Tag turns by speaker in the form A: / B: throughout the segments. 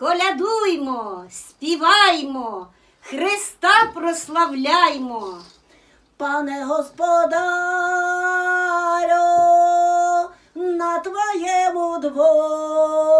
A: колядуймо, співаймо, Христа прославляймо.
B: Пане господарю, на твоєму дворі.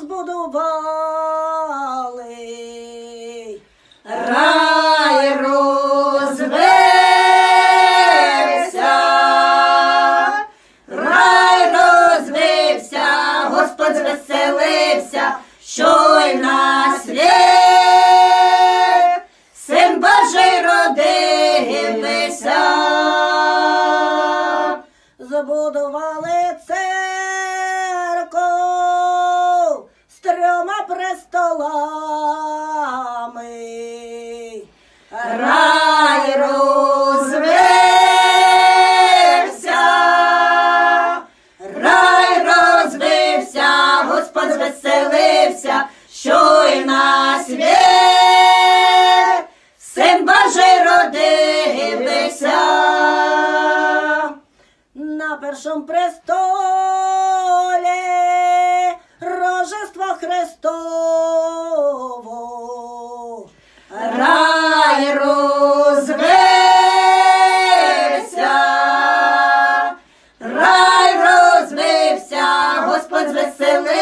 B: Збудували.
A: Рай розвився, рай розвився, Господь звеселився, що й на світ, син Божий родився.
B: Забудували церкву з трьома престолами.
A: Рай розвився, рай розвився, Господь звеселився, що й на світ, син Божий родився.
B: На першому престолі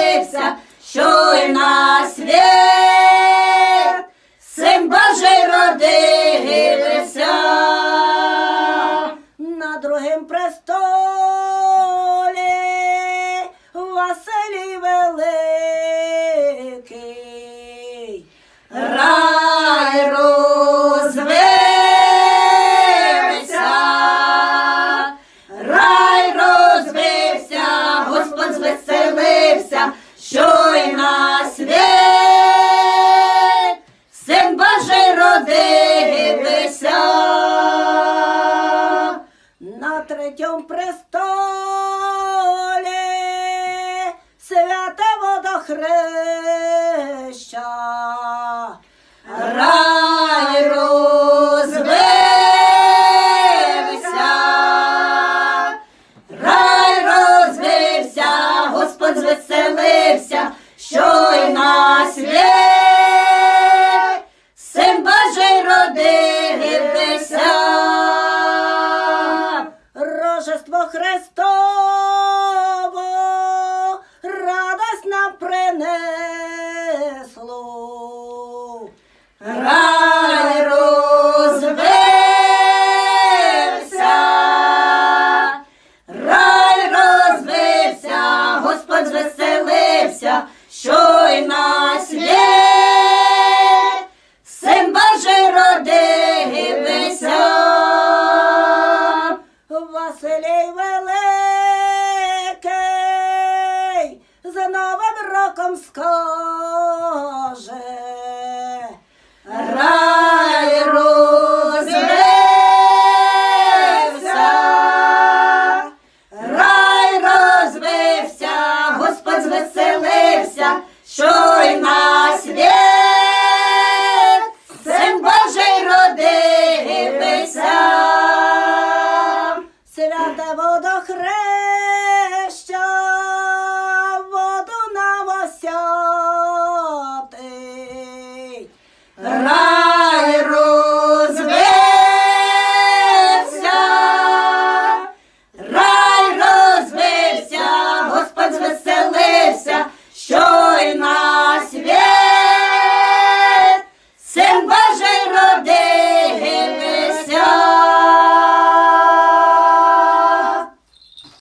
A: звеселився, що й на світ,
B: На
A: престоле
B: святого до водохреща. занесло. circumscribed